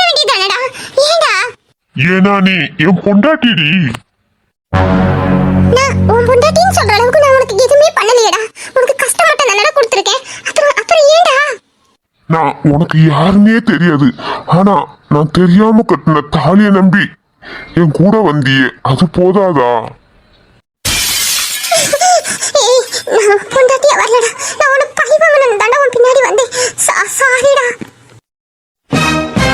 வேண்டியதானடா? ஏண்டா? ஏனா நீ என் பொண்டாட்டிடி. நான் உன் பொண்டாட்டின்னு சொல்ற அளவுக்கு நான் உனக்கு எதுவுமே பண்ணலையேடா. உனக்கு கஷ்டம் மட்டும் தானடா கொடுத்துருக்கேன். அப்புறம் அப்புறம் ஏண்டா? நான் உனக்கு யாருன்னே தெரியாது. ஆனா நான் தெரியாம கட்டின தாலியை நம்பி என் கூட வந்தியே அது போதாதா? பொண்டாட்டியா வரலடா. நான் பழி வாங்கணும் தாண்டா உன் பின்னாடி வந்தேன். சா- சாரிடா.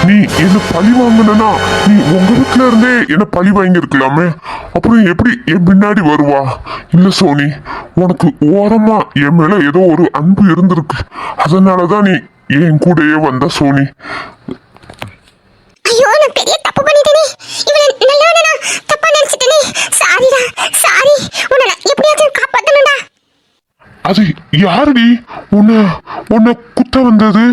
நீ என்ன பழி வாங்கினா நீ உங்க வீட்டுல இருந்தே என்ன பழி வாங்கியிருக்கலாமே? அப்புறம் எப்படி என் பின்னாடி வருவா? இல்ல சோனி உனக்கு ஓரமா என் மேல ஏதோ ஒரு அன்பு இருந்திருக்கு. அதனாலதான் நீ என் கூடயே வந்த சோனி. ஐயோ நான் பெரிய தப்பு பண்ணிட்டேனே. இவளை நல்லவன நான் தப்பா நினைச்சிட்டேனே. சாரிடா சாரி. உன்னை நான் எப்படியாச்சும் காப்பாத்தணும்டா. அது யாருடி? உன்னை உன்னை குத்த வந்தது?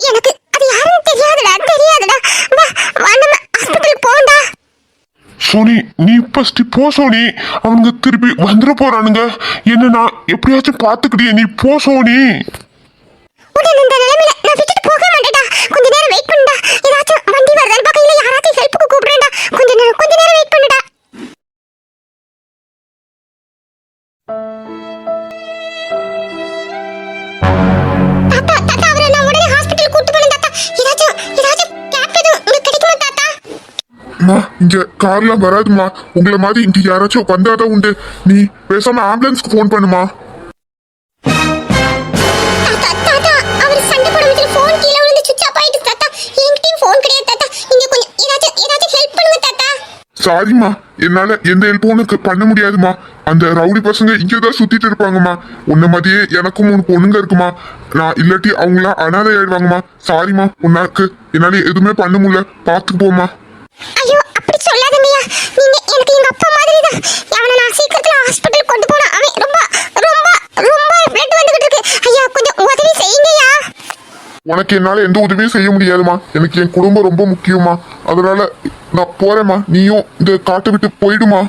எனக்கு அது யாருன்னு தெரியாதுடா தெரியாதுடா. வா வா நம்ம ஹாஸ்பிட்டல் போண்டா சோனி நீ ஃபர்ஸ்ட் போ சோனி. அவங்க திருப்பி வந்துட போறானுங்க. என்ன நான் எப்படியாச்சும் பாத்துக்கிட்டே நீ போ சோனி. உன்னை இந்த நிலைமையில நான் விட்டுட்டு போக மாட்டேடா கொஞ்ச நேரம் வெயிட் பண்ணுடா. ஏதாச்சும் வண்டி வருதான்னு பார்க்க இல்ல யாராச்சும் ஹெல்ப்புக்கு கூப்பிடுறேன்டா கொஞ்ச நேரம் கொஞ்ச நேரம் வெயிட் பண்ணுடா. இங்க கார்லாம் வராதுமா உங்களை மாதிரி இங்க யாராச்சும் வந்தாதான் உண்டு. நீ பேசாம ஆம்புலன்ஸ்க்கு ஃபோன் பண்ணுமா? சாரிம்மா என்னால எந்த ஹெல்ப்பும் உனக்கு பண்ண முடியாதுமா. அந்த ரவுடி பசங்க இங்கேதான் சுத்திட்டு இருப்பாங்கம்மா. உன்ன மாதிரியே எனக்கும் மூணு பொண்ணுங்க இருக்குமா. நான் இல்லாட்டி அவங்களாம் அனாதை ஆயிடுவாங்கம்மா. சாரிம்மா உன்னாக்கு என்னால எதுவுமே பண்ண முடியல. பார்த்து போமா ஐயோ அப்படி சொல்லாதீங்கய்யா நீங்க எனக்கு எங்க அப்பா மாதிரி தான் அவனை நான் சீக்கிரத்துல ஹாஸ்பிட்டல் கொண்டு போனா அவன் ரொம்ப ரொம்ப ரொம்ப பிளட் வந்துகிட்டு இருக்கு. ஐயா கொஞ்சம் உதவி செய்யுங்கய்யா. உனக்கு என்னால எந்த உதவியும் செய்ய முடியாதுமா. எனக்கு என் குடும்பம் ரொம்ப முக்கியமா அதனால நான் போறேம்மா. நீயும் இந்த காட்டை விட்டு போயிடுமா.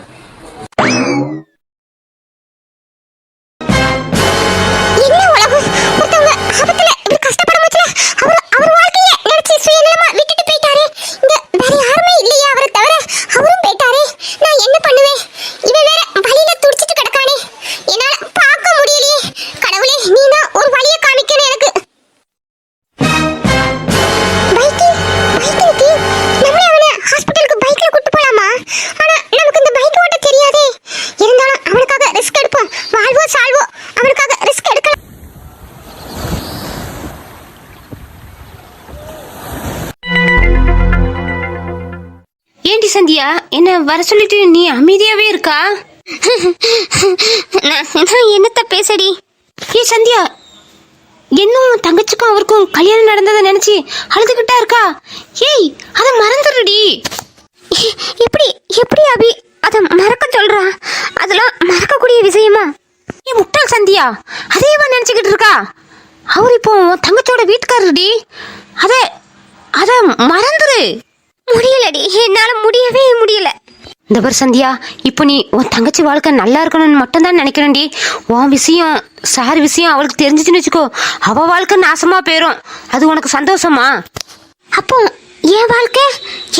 ஏண்டி சந்தியா? என்ன வர சொல்லிட்டு நீ அமைதியாவே இருக்கா? நான் என்னத்த பேசடி ஏ சந்தியா இன்னும் தங்கச்சிக்கும் அவருக்கும் கல்யாணம் நடந்ததை நினைச்சு அழுதுகிட்டா இருக்கா? ஏய் அதை மறந்துடுடி. எப்படி எப்படி அபி? அதை மறக்க சொல்றா? அதெல்லாம் மறக்கக்கூடிய விஷயமா? ஏ முட்டாள் சந்தியா அதையவா நினைச்சுக்கிட்டு இருக்கா? அவர் இப்போ உன் தங்கச்சியோட வீட்டுக்காரருடி. அத அத மறந்துரு. முடியலடி. என்னால முடியவே முடியல. இந்த பார் சந்தியா இப்போ நீ உன் தங்கச்சி வாழ்க்கை நல்லா இருக்கணும்னு மட்டும்தான் நினைக்கிறேன்டி. உன் விஷயம் சார் விஷயம் அவளுக்கு தெரிஞ்சிச்சுன்னு வச்சுக்கோ அவ வாழ்க்கை நாசமா போயிடும் அது உனக்கு சந்தோஷமா? அப்போ என் வாழ்க்கை?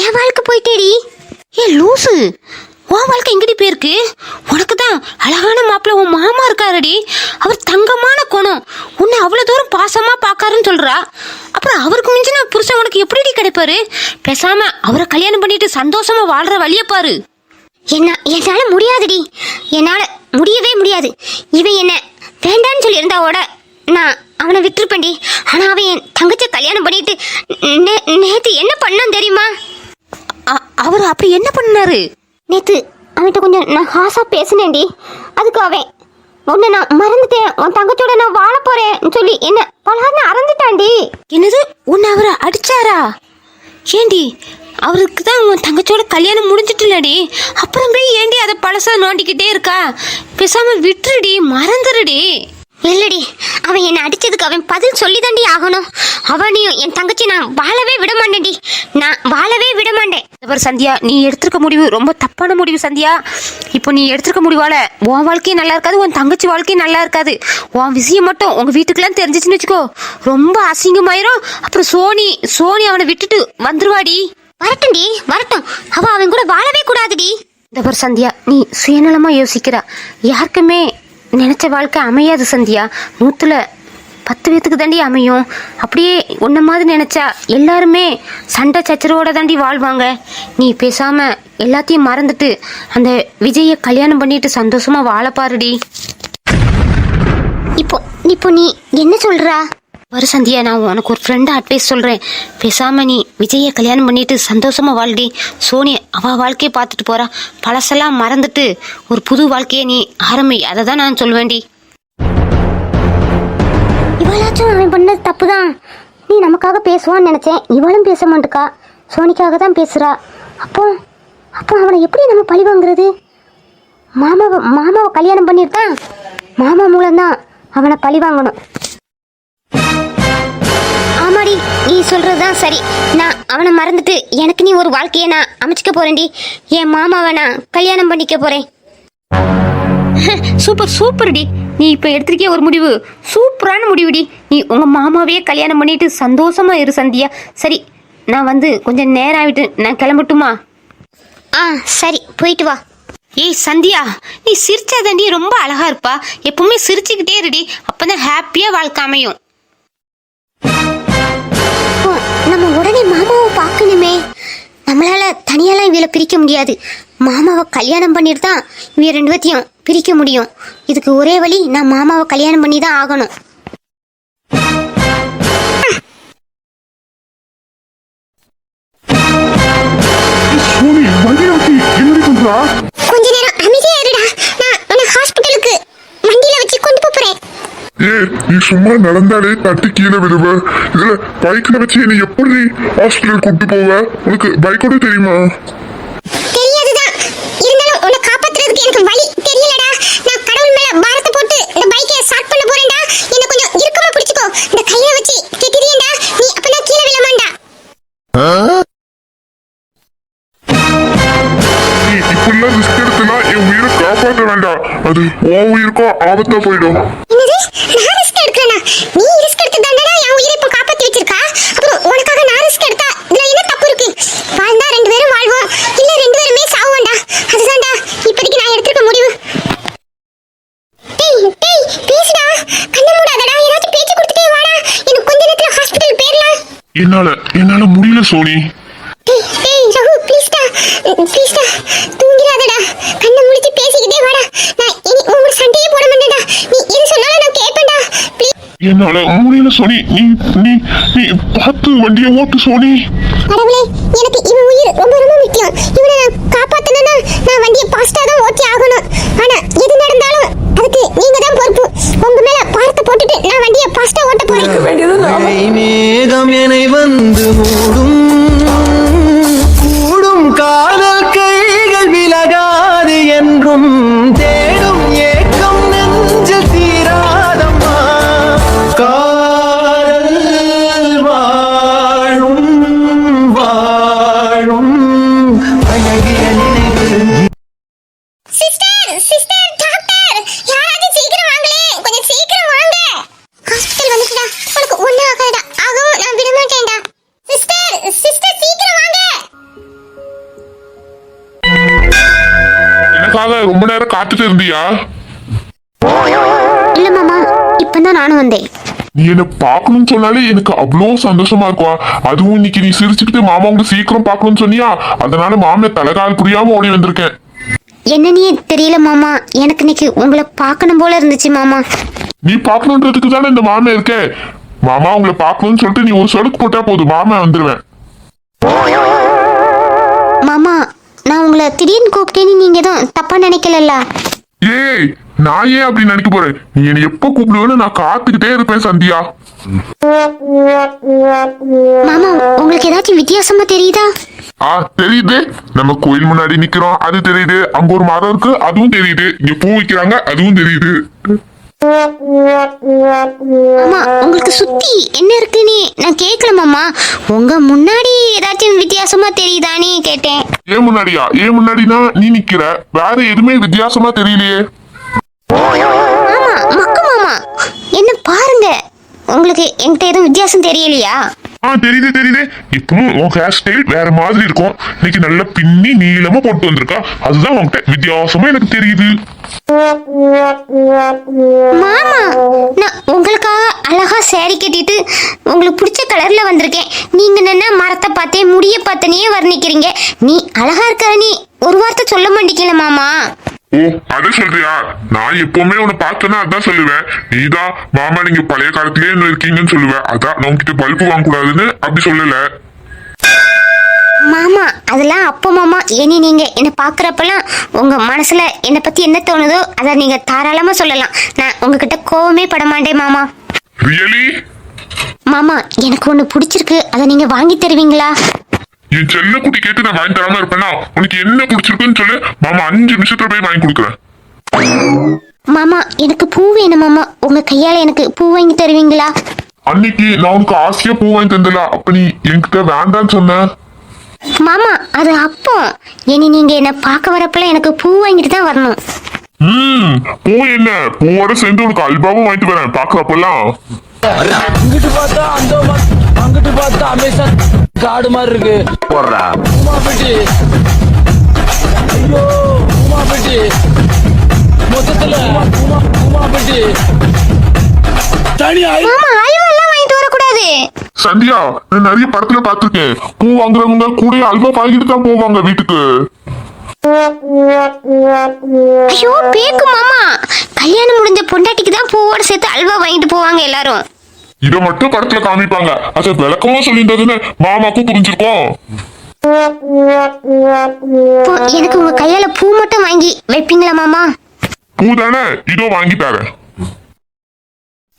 என் வாழ்க்கை போயிட்டேடி. ஏ லூசு. உன் வாழ்க்கை எங்கடி போயிருக்கு? உனக்கு தான் அழகான மாப்பிள்ளை உன் மாமா இருக்காருடி. அவர் தங்கமான குணம். உன்னை அவ்வளோ தூரம் பாசமாக பார்க்காருன்னு சொல்கிறா அப்புறம் அவருக்கு மிஞ்சின புருஷன் உனக்கு எப்படிடி கிடைப்பாரு? பேசாமல் அவரை கல்யாணம் பண்ணிட்டு சந்தோஷமாக வாழ்கிற வழியை பாரு. என்ன என்னால் முடியாதுடி. என்னால் முடியவே முடியாது. இவன் என்ன வேண்டான்னு சொல்லியிருந்தா இருந்தாவோட நான் அவனை விட்டுருப்பேன்டி. ஆனால் அவன் என் தங்கச்சியை கல்யாணம் பண்ணிட்டு நே- நேற்று என்ன பண்ணான் தெரியுமா? அ- அவர் அப்படி என்ன பண்ணாரு? நேத்து அவன்கிட்ட கொஞ்சம் நான் ஹாஸாக பேசினேன்டி. அதுக்கு அவன் உன்னை நான் மறந்துட்டேன். உன் தங்கச்சியோட நான் வாழ போறேன் சொல்லி என்ன பலகாரனை அறந்துட்டான்டி. என்னது? உன்னை அவரை அடிச்சாரா? ஏண்டி அவருக்கு தான் உன் தங்கச்சியோட கல்யாணம் முடிஞ்சிட்டுலடி அப்புறம் போய் ஏண்டி அதை பழசா நோண்டிக்கிட்டே இருக்கா? பேசாமல் விட்டுருடி மறந்துடுடி இல்லடி அவன் என்னை அடிச்சதுக்கு அவன் பதில் சொல்லி தாண்டி ஆகணும். அவனையும் என் தங்கச்சி நான் வாழவே விட மாட்டேன்டி. நான் வாழவே விட மாட்டேன். அவர் சந்தியா நீ எடுத்திருக்க முடிவு ரொம்ப தப்பான முடிவு சந்தியா. இப்போ நீ எடுத்திருக்க முடிவால உன் வாழ்க்கையும் நல்லா இருக்காது உன் தங்கச்சி வாழ்க்கையும் நல்லா இருக்காது. உன் விஷயம் மட்டும் உங்க வீட்டுக்கெல்லாம் தெரிஞ்சிச்சுன்னு வச்சுக்கோ. ரொம்ப அசிங்கமாயிரும். அப்புறம் சோனி சோனி அவனை விட்டுட்டு வந்துருவாடி. வரட்டும்டி வரட்டும். அவ அவன் கூட வாழவே கூடாதுடி. இந்த சந்தியா நீ சுயநலமா யோசிக்கிறா. யாருக்குமே நினச்ச வாழ்க்கை அமையாது சந்தியா. நூற்றுல பத்து பேத்துக்கு தாண்டி அமையும். அப்படியே உன்ன மாதிரி நினச்சா எல்லாருமே சண்டை சச்சரவோட தாண்டி வாழ்வாங்க. நீ பேசாமல் எல்லாத்தையும் மறந்துட்டு அந்த விஜயை கல்யாணம் பண்ணிட்டு சந்தோஷமாக வாழப்பாருடி இப்போ இப்போ நீ என்ன சொல்கிறா வரு சந்தியா நான் உனக்கு ஒரு ஃப்ரெண்டு அட்வைஸ் சொல்கிறேன் பேசாம நீ விஜயை கல்யாணம் பண்ணிட்டு சந்தோஷமா வாழ்டி. சோனி அவ வாழ்க்கையை பார்த்துட்டு போறா. பழசெல்லாம் மறந்துட்டு ஒரு புது வாழ்க்கையை நீ ஆரம்பி. அதை தான் நான் சொல்வேண்டி இவளாச்சும் அவன் பண்ணது தப்பு தான் நீ நமக்காக பேசுவான்னு நினைச்சேன். இவளும் பேச மாட்டுக்கா. சோனிக்காக தான் பேசுறா. அப்போ அப்போ அவனை எப்படி நம்ம பழி வாங்குறது? மாமாவை மாமாவை கல்யாணம் பண்ணிருக்கான் மாமா மூலம்தான் அவனை பழி வாங்கணும். ஆமாடி நீ சொல்றதுதான் சரி. நான் அவனை மறந்துட்டு எனக்கு நீ ஒரு வாழ்க்கையை நான் அமைச்சுக்க போறேன்டி. என் மாமாவை நான் கல்யாணம் பண்ணிக்க போறேன். சூப்பர் சூப்பர்டி. நீ இப்போ எடுத்திருக்கிய ஒரு முடிவு. சூப்பரான முடிவுடி. நீ உங்க மாமாவையே கல்யாணம் பண்ணிட்டு சந்தோஷமா இரு சந்தியா. சரி நான் வந்து கொஞ்சம் நேரம் ஆகிட்டு நான் கிளம்பட்டுமா? ஆ சரி போயிட்டு வா. ஏய் சந்தியா நீ சிரிச்சாதாண்டி ரொம்ப அழகா இருப்பா. எப்பவுமே சிரிச்சுக்கிட்டே இருடி. அப்பதான் ஹாப்பியா வாழ்க்கை அமையும். நம்ம உடனே மாமாவை பார்க்கணுமே. நம்மளால தனியாலாம் இவளை பிரிக்க முடியாது. மாமாவை கல்யாணம் பண்ணிட்டு தான் இவ ரெண்டு பேத்தையும் பிரிக்க முடியும். இதுக்கு ஒரே வழி நான் மாமாவை கல்யாணம் பண்ணி தான் ஆகணும் கொஞ்ச நேரம் அமைதியா இருடா. நான் உன்னை ஹாஸ்பிட்டலுக்கு வண்டியில வச்சு கொண்டு போறேன். ஏ நீ சும்மா நடந்தாலே தட்டி கீழே விடுவ இதுல பைக்ல வச்சு நீ எப்படி ஹாஸ்பிட்டல் கூட்டு போவ? உனக்கு பைக்கோட தெரியுமா? தெரியாதுதான். இருந்தாலும் உன்னை காப்பாத்துறதுக்கு எனக்கு வழி தெரியலடா. நான் கடவுள் மேல பாரத்தை போட்டு இந்த பைக்கை ஸ்டார்ட் பண்ண போறேன்டா. என்ன கொஞ்சம் இறுக்கமா பிடிச்சுக்கோ. இந்த கையை வச்சு கெட்டிரியேண்டா நீ கீழே விழ மாட்டா நீ இப்படிலாம் ரிஸ்க் எடுத்துனா என் உயிரை காப்பாற்ற வேண்டாம். அது உன் உயிருக்கும் ஆபத்தா போயிடும். என்னது? நான் ரிஸ்க் எடுக்கிறேனா நீ ரிஸ்க் எடுத்து தானடா என் உயிரை இப்போ காப்பாத்தி வச்சிருக்கா அப்புறம் உனக்காக நான் ரிஸ்க் எடுத்தா இதுல என்ன தப்பு இருக்கு வாழ்ந்தா ரெண்டு பேரும் வாழ்வோம் இல்ல ரெண்டு பேருமே சாவோம்டா அதுதான்டா இப்போதைக்கு நான் எடுத்திருக்க முடிவு டேய் டேய் பேசுடா கண்ண மூடாதடா ஏதாச்சும் பேச்சு கொடுத்துட்டே வாடா எனக்கு கொஞ்ச நேரத்துல ஹாஸ்பிடல் போயிடலாம் என்னால என்னால முடியல சோனி. டேய் ரகு ப்ளீஸ்டா ப்ளீஸ்டா தூங்கிடாதடா. கண்ணை முழிச்சு பேசிக்கிட்டே வாடா. நான் இனி உங்க சண்டையே போட மாட்டேன்டா. நீ எது சொன்னாலும் நான் கேட்பேன்டா ப்ளீஸ் என்னால முடியல சோனி. நீ நீ நீ பார்த்து வண்டியை ஓட்டு சோனி. கடவுளே எனக்கு இவன் உயிர் ரொம்ப எனக்காக ரொம்ப நேரம் காத்துட்டு இருந்தியா? இல்ல மாமா இப்பதான் நானும் வந்தேன். நீ என்ன பார்க்கணும்னு சொன்னாலே எனக்கு அவ்வளோ சந்தோஷமா இருக்கும் அதுவும் இன்னைக்கு நீ சிரிச்சுக்கிட்டு மாமா உங்களை சீக்கிரம் பார்க்கணும்னு சொன்னியா? அதனால மாமனை தலைகால் புரியாம ஓடி வந்திருக்கேன். என்னன்னே தெரியல மாமா? எனக்கு இன்னைக்கு உங்களை பார்க்கணும் போல இருந்துச்சு மாமா. நீ பார்க்கணுன்றதுக்கு தானே இந்த மாமே இருக்கே? மாமா உங்களை பார்க்கணும்னு சொல்லிட்டு நீ ஒரு சொலுக்கு போட்டா போதும். மாமா வந்துருவேன். மாமா நான் உங்களை திடீர்னு கூப்பிட்டேன்னு நீங்க எதுவும் தப்பா நினைக்கலல்ல. ஏய் நான் ஏன் அப்படி நினைக்க போறேன்? நீ என்னை எப்ப கூப்பிடுவேன்னு நான் காத்துக்கிட்டே இருப்பேன் சந்தியா. மாமா உங்களுக்கு ஏதாச்சும் வித்தியாசமா தெரியுதா? ஆ தெரியுது. நம்ம கோயில் முன்னாடி நிக்கிறோம் அது தெரியுது. அங்க ஒரு மரம் இருக்கு அதுவும் தெரியுது. இங்க பூ வைக்கிறாங்க அதுவும் தெரியுது. மாமா உங்களுக்கு சுத்தி என்ன இருக்குன்னு நான் கேட்கல மாமா. உங்க முன்னாடி ஏதாச்சும் வித்தியாசமா தெரியுதான்னு கேட்டேன். ஏன் முன்னாடியா? ஏன் முன்னாடினா நீ நிக்கிற. வேற எதுவுமே வித்தியாசமா தெரியலையே. மாமா மக்கு மாமா. என்ன பாருங்க. உங்களுக்கு என்கிட்ட எதுவும் வித்தியாசம் தெரியலையா? ஆ தெரியுது தெரியுது. இப்பவும் உன் ஹேர் ஸ்டைல் வேற மாதிரி இருக்கும். இன்னைக்கு நல்லா பின்னி நீளமா போட்டு வந்திருக்கா. அதுதான் உன்கிட்ட வித்தியாசமா எனக்கு தெரியுது. மாமா நான் உங்களுக்காக அழகா சேரி கட்டிட்டு உங்களுக்கு பிடிச்ச கலர்ல வந்திருக்கேன். நீங்க என்ன மரத்தை பார்த்தே முடிய பார்த்தனே வர்ணிக்கிறீங்க. நீ அழகா இருக்கிற நீ ஒரு வார்த்தை சொல்ல மாட்டேங்கல மாமா? ஓ அது சொல்றியா? நான் எப்பவுமே உன்னை பார்த்தேன்னா அதான் சொல்லுவேன். நீதான் மாமா நீங்க பழைய காலத்திலேயே இன்னும் இருக்கீங்கன்னு சொல்லுவேன் அதான் நான் உன்கிட்ட பல்பு வாங்கக்கூடாதுன்னு அப்படி சொல்லல. மாமா அதெல்லாம் அப்போ மாமா இனி நீங்க என்ன பாக்குறப்பெல்லாம் உங்க மனசுல என்னை பத்தி என்ன தோணுதோ அதை நீங்க தாராளமா சொல்லலாம். நான் உங்ககிட்ட கோவமே பட மாட்டேன் மாமா. ரியலி மாமா எனக்கு ஒண்ணு பிடிச்சிருக்கு. அதை நீங்க வாங்கி தருவீங்களா? என் செல்ல குட்டி கேட்டு நான் வாங்கி தராம இருப்பேனா உனக்கு என்ன பிடிச்சிருக்குன்னு சொல்லு. மாமா அஞ்சு நிமிஷத்துல போய் வாங்கி கொடுக்குறேன். மாமா எனக்கு பூ வேணும் மாமா. உங்க கையால எனக்கு பூ வாங்கி தருவீங்களா? அன்னைக்கு நான் உனக்கு ஆசையா பூ வாங்கி தந்தல அப்ப நீ என்கிட்ட வேண்டான்னு சொன்ன. மாமா அது அப்போ. இனி நீங்க என்ன பார்க்க வரப்பெல்லாம் எனக்கு பூ வாங்கிட்டு தான் வரணும். ம் பூ என்ன? பூவோட சேர்ந்து உனக்கு அல்பாவும் வாங்கிட்டு வரேன். பாக்குறப்பெல்லாம் இங்கிட்டு பார்த்தா அந்த அங்கிட்டு பார்த்தா அமேசான் காடு மாதிரி இருக்கு. போடுறா. உமாபெட்டி ஐயோ உமாபெட்டி மொத்தத்துல உமா உமாபெட்டி தனி ஐ மாமா அல்வெல்லாம் வாங்கிட்டு வரக்கூடாது. சந்தியா நான் நிறைய படத்துல பார்த்திருக்கேன். பூ வாங்குறவங்க கூட அல்வா வாங்கிட்டு தான் போவாங்க வீட்டுக்கு. ஐயோ பேக்கு மாமா. கல்யாணம் முடிஞ்ச பொண்டாட்டிக்கு தான் பூவோட சேர்த்து அல்வா வாங்கிட்டு போவாங்க எல்லாரும். இத மட்டும் படத்துல காமிப்பாங்க. அத விளக்கமா சொல்லியிருந்ததுன்னு மாமாக்கும் புரிஞ்சிருக்கும். எனக்கு உங்க கையால பூ மட்டும் வாங்கி வைப்பீங்களா மாமா? பூ தானே? இதோ வாங்கி தரேன்.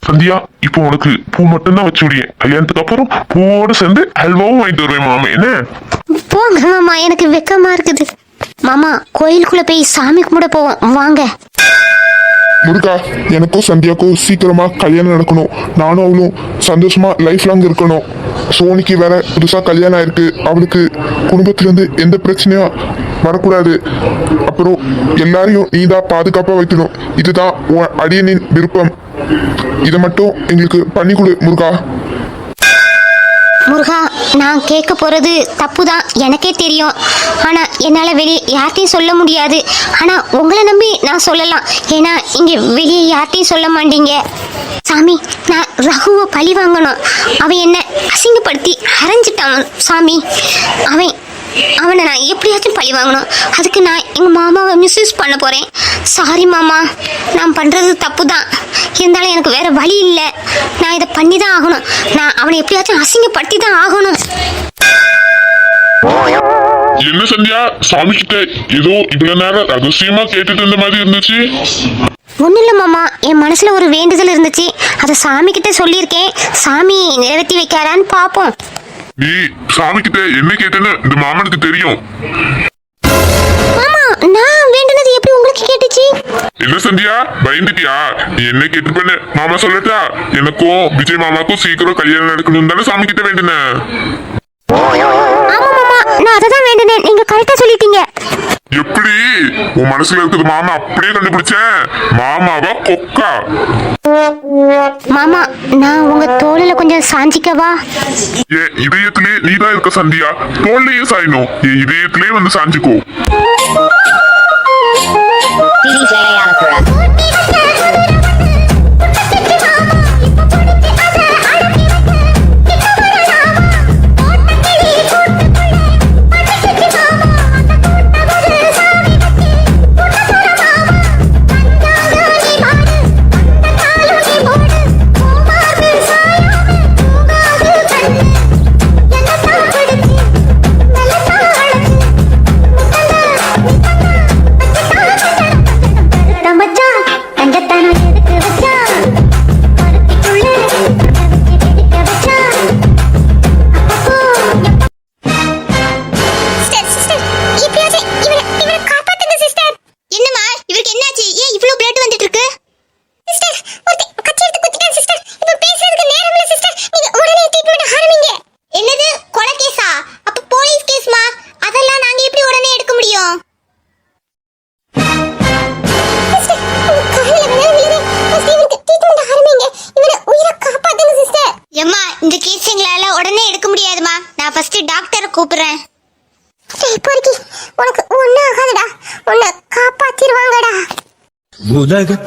சந்தியா இப்போ உனக்கு பூ மட்டும்தான் வச்சு விடியேன் கல்யாணத்துக்கு அப்புறம் பூவோட சேர்ந்து அல்வாவும் வாங்கிட்டு வருவேன் மாமா. என்ன? போங்க மாமா. எனக்கு வெக்கமா இருக்குது. மாமா கோயிலுக்குள்ள போய் சாமி கும்பிட போவோம். வாங்க. முருகா எனக்கும் சந்தியாக்கும் சீக்கிரமா கல்யாணம் நடக்கணும். நானும் அவளும் சந்தோஷமா லைஃப் லாங் இருக்கணும். சோனிக்கு வேற புதுசா கல்யாணம் ஆயிருக்கு. அவளுக்கு குடும்பத்திலேருந்து எந்த பிரச்சனையும் வரக்கூடாது. அப்புறம் எல்லாரையும் நீதான் பாதுகாப்பா வைக்கணும். இதுதான் உன் அடியனின் விருப்பம். இதை மட்டும் எங்களுக்கு பண்ணி கொடு முருகா. முருகா நான் கேட்க போகிறது தப்பு தான் எனக்கே தெரியும். ஆனால் என்னால் வெளியே யார்ட்டையும் சொல்ல முடியாது. ஆனால் உங்களை நம்பி நான் சொல்லலாம். ஏன்னா இங்கே வெளியே யார்ட்டையும் சொல்ல மாட்டீங்க. சாமி நான் ரகுவை பழி வாங்கணும். அவன் என்னை அசிங்கப்படுத்தி அரைஞ்சிட்டான் சாமி. அவன் அவனை நான் எப்படியாச்சும் பழி வாங்கணும். அதுக்கு நான் எங்கள் மாமாவை மிஸ்யூஸ் பண்ண போகிறேன் சாரி மாமா. நான் பண்ணுறது தப்பு தான் இருந்தாலும் எனக்கு வேறு வழி இல்லை. நான் இதை பண்ணி தான் ஆகணும். நான் அவனை எப்படியாச்சும் அசிங்கப்படுத்தி தான் ஆகணும். என்ன சந்தியா? சாமி கிட்ட ஏதோ இவ்வளவு நேரம் ரகசியமா கேட்டுட்டு இருந்த மாதிரி இருந்துச்சு. ஒன்றும் இல்லை மாமா என் மனசில் ஒரு வேண்டுதல் இருந்துச்சு. அதை சாமி கிட்ட சொல்லியிருக்கேன். சாமி நிறைவேற்றி வைக்காரான்னு பார்ப்போம் நீ சாமி கிட்ட என்ன கேட்டேன்னு இந்த மாமனுக்கு தெரியும். என்ன சந்தியா? பயந்துட்டியா? நீ என்ன கேட்டு பண்ண. மாமா சொல்லட்டா? எனக்கும் விஜய் மாமாக்கும் சீக்கிரம் கல்யாணம் நடக்கணும் தானே சாமி கிட்ட வேண்டுனேன் நான் அதை தான் வேண்டுனேன் நீங்கள் கரெக்டாக சொல்லிட்டீங்க. எப்படி? உன் மனசுல இருக்குது மாமா. அப்படியே கண்டுபிடிச்சேன். மாமாவா கொக்கா? மாமா நான் உங்கள் தோளில் கொஞ்சம் சாஞ்சிக்கவா என் இதயத்திலே நீதான் இருக்க சந்தியா? தோல்லையே சாயணும். என் இதயத்திலே வந்து சாஞ்சுக்கோ. DJ Alpera.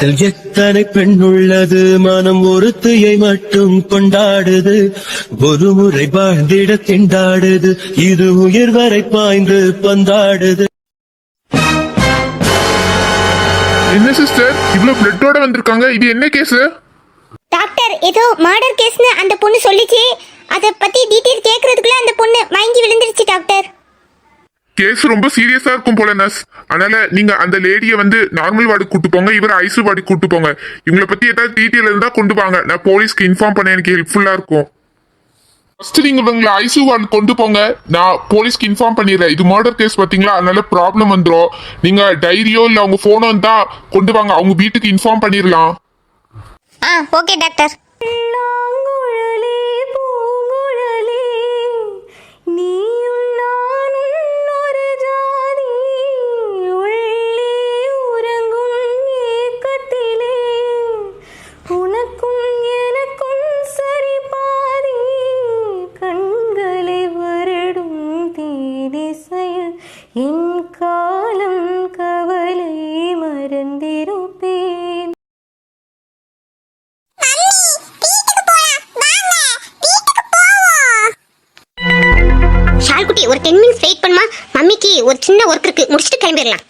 உலகத்தில் எத்தனை பெண் உள்ளது? மனம் ஒருத்தியை மட்டும் கொண்டாடுது. ஒரு முறை வாழ்ந்திட திண்டாடுது. இது உயிர் வரை பாய்ந்து பந்தாடுது. என்ன சிஸ்டர்? இவ்வளவு பிளட்டோட வந்திருக்காங்க. இது என்ன கேஸ் டாக்டர் ஏதோ மர்டர் கேஸ்னு அந்த பொண்ணு சொல்லிச்சு. அதை பத்தி டீட்டெயில் கேட்கறதுக்குள்ள அந்த பொண்ணு மயங்கி விழுந்துருச்சு டாக்டர். கேஸ் ரொம்ப சீரியஸா இருக்கும் போல நர்ஸ். அதனால நீங்க அந்த லேடியை வந்து நார்மல் வார்டுக்கு கூட்டு போங்க இவர் ஐசு வார்டுக்கு கூட்டு போங்க. இவங்களை பத்தி ஏதாவது டீட்டெயில் இருந்தா கொண்டு வாங்க. நான் போலீஸ்க்கு இன்ஃபார்ம் பண்ண எனக்கு ஹெல்ப்ஃபுல்லா இருக்கும். ஃபர்ஸ்ட் நீங்க இவங்களை ஐசு வார்டு கொண்டு போங்க. நான் போலீஸ்க்கு இன்ஃபார்ம் பண்ணிடுறேன். இது மர்டர் கேஸ் பாத்தீங்களா அதனால ப்ராப்ளம் வந்துடும் நீங்க டைரியோ இல்ல அவங்க போனோ இருந்தா கொண்டு வாங்க. அவங்க வீட்டுக்கு இன்ஃபார்ம் பண்ணிடலாம். ஆ ஓகே டாக்டர் ஒரு டென் மினிட்ஸ் வெயிட் பண்ணுமா? மம்மிக்கு ஒரு சின்ன ஒர்க் இருக்கு. முடிச்சுட்டு கிளம்பிடலாம்.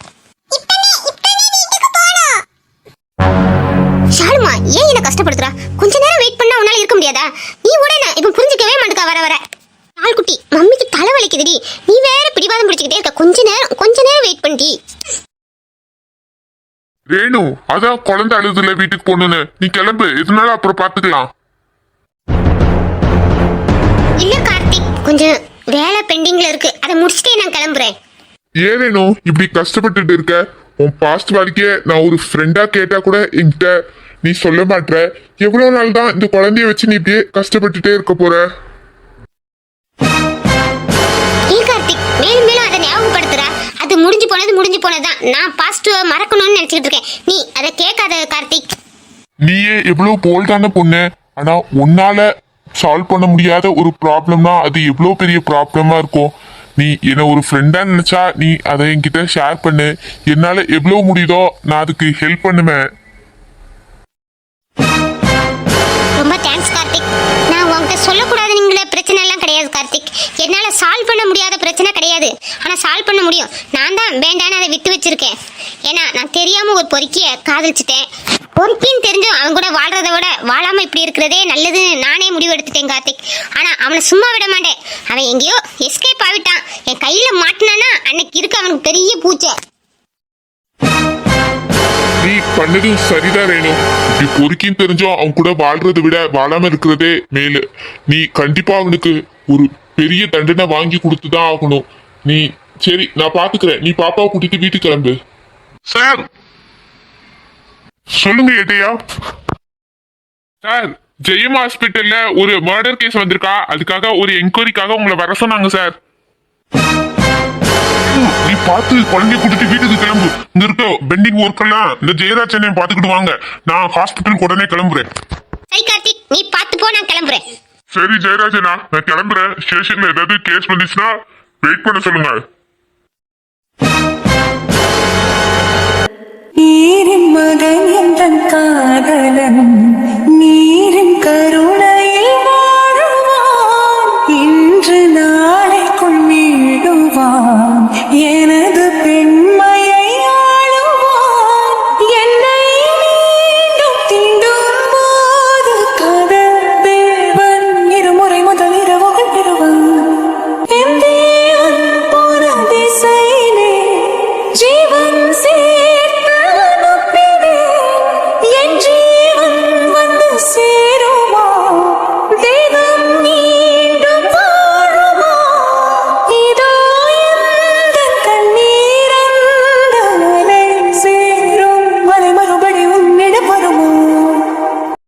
ஷாலுமா ஏன் என்ன கஷ்டப்படுத்துறா? கொஞ்ச நேரம் வெயிட் பண்ணா உன்னால இருக்க முடியாதா? நீ உடனே இவன் புரிஞ்சுக்கவே மாட்டேக்கா வர வர. ஷால்குட்டி மம்மிக்கு தலை வலிக்குதுடி. நீ வேற பிடிவாதம் பிடிச்சுக்கிட்டே இருக்க. கொஞ்ச நேரம் கொஞ்ச நேரம் வெயிட் பண்ணி ரேணு அதான் குழந்தை அழுதுல வீட்டுக்கு போகணுன்னு நீ கிளம்பு. இதனால அப்புறம் பாத்துக்கலாம் இல்ல கார்த்திக். கொஞ்சம் வேலை பெண்டிங்ல இருக்கு. அதை முடிச்சுட்டே நான் கிளம்புறேன். ஏன் ரேணு இப்படி கஷ்டப்பட்டுட்டு இருக்க? உன் பாஸ்ட் வாழ்க்கைய நான் ஒரு ஃப்ரெண்டா கேட்டா கூட என்கிட்ட நீ சொல்ல மாட்ற. எவ்வளவு நாள் தான் இந்த குழந்தைய வச்சு நீ இப்படியே கஷ்டப்பட்டுட்டே இருக்க போற? மேலும் மேலும் அதை ஞாபகப்படுத்துற அது முடிஞ்சு போனது முடிஞ்சு போனதுதான். நான் பாஸ்ட் மறக்கணும்னு நினைச்சிட்டு இருக்கேன். நீ அதை கேட்காத கார்த்திக். நீயே எவ்வளவு போல்டான பொண்ணு. ஆனா உன்னால சால்வ் பண்ண முடியாத ஒரு ப்ராப்ளம்னா அது எவ்வளோ பெரிய ப்ராப்ளமாக இருக்கும்? நீ என்னை ஒரு ஃப்ரெண்டாக நினைச்சா நீ அதை என்கிட்ட ஷேர் பண்ணு. என்னால் எவ்வளோ முடியுதோ நான் அதுக்கு ஹெல்ப் பண்ணுவேன். ரொம்ப தேங்க்ஸ் கார்த்திக். நான் உன்கிட்ட சொல்லக்கூடாதுங்கிற பிரச்சனை எல்லாம் கிடையாது கார்த்திக். என்னால சால்வ் பண்ண முடியாத பிரச்சனை கிடையாது. ஆனா சால்வ் பண்ண முடியும். நான் தான் வேண்டான்னு அதை விட்டு வச்சிருக்கேன். ஏன்னா நான் தெரியாம ஒரு பொறுக்கிய காதலிச்சிட்டேன். பொறுக்கின்னு தெரிஞ்சும் அவன் கூட வாழ்றத விட வாழாம இப்படி இருக்கிறதே நல்லதுன்னு நானே முடிவெடுத்துட்டேன் கார்த்திக். ஆனா அவனை சும்மா விட மாட்டேன். அவன் எங்கேயோ எஸ்கேப் ஆகிட்டான். என் கையில மாட்டினானா அன்னைக்கு இருக்க அவனுக்கு பெரிய பூச்சை. நீ பண்ணதும் சரிதான் ரேணு. இப்படி பொறுக்கின்னு தெரிஞ்சோம் அவன் கூட வாழ்றதை விட வாழாம இருக்கிறதே மேலு. நீ கண்டிப்பா அவனுக்கு ஒரு பெரிய தண்டனை வாங்கி கொடுத்துதான் ஆகணும். நீ சரி நான் பாத்துக்கிறேன். நீ பாப்பாவை கூட்டிட்டு வீட்டுக்கு கிளம்பு. சார். சொல்லுங்க ஏட்டையா. சார் ஜெயம் ஹாஸ்பிட்டல்ல ஒரு மர்டர் கேஸ் வந்திருக்கா? அதுக்காக ஒரு என்கொயரிக்காக உங்களை வர சொன்னாங்க சார். நீ பார்த்து குழந்தைய கூட்டிட்டு வீட்டுக்கு கிளம்பு. இங்க இருக்க பெண்டிங் ஒர்க் எல்லாம் இந்த ஜெயராஜ் அண்ணன் பாத்துக்கிட்டு வாங்க. நான் ஹாஸ்பிட்டல் உடனே கிளம்புறேன். சரி கார்த்திக் நீ பார்த்து போ நான் கிளம்புறேன். சரி ஜெயராஜனா நான் கிளம்புறேன். ஸ்டேஷன்ல ஏதாவது கேஸ் வந்துச்சுன்னா வெயிட் பண்ண சொல்லுங்க. ஈரின் மகன் எந்த காதலன்? நீரின் கருணையில் வாழுவான். இன்று நாளைக்குள் மீடுவான் எனது பெண்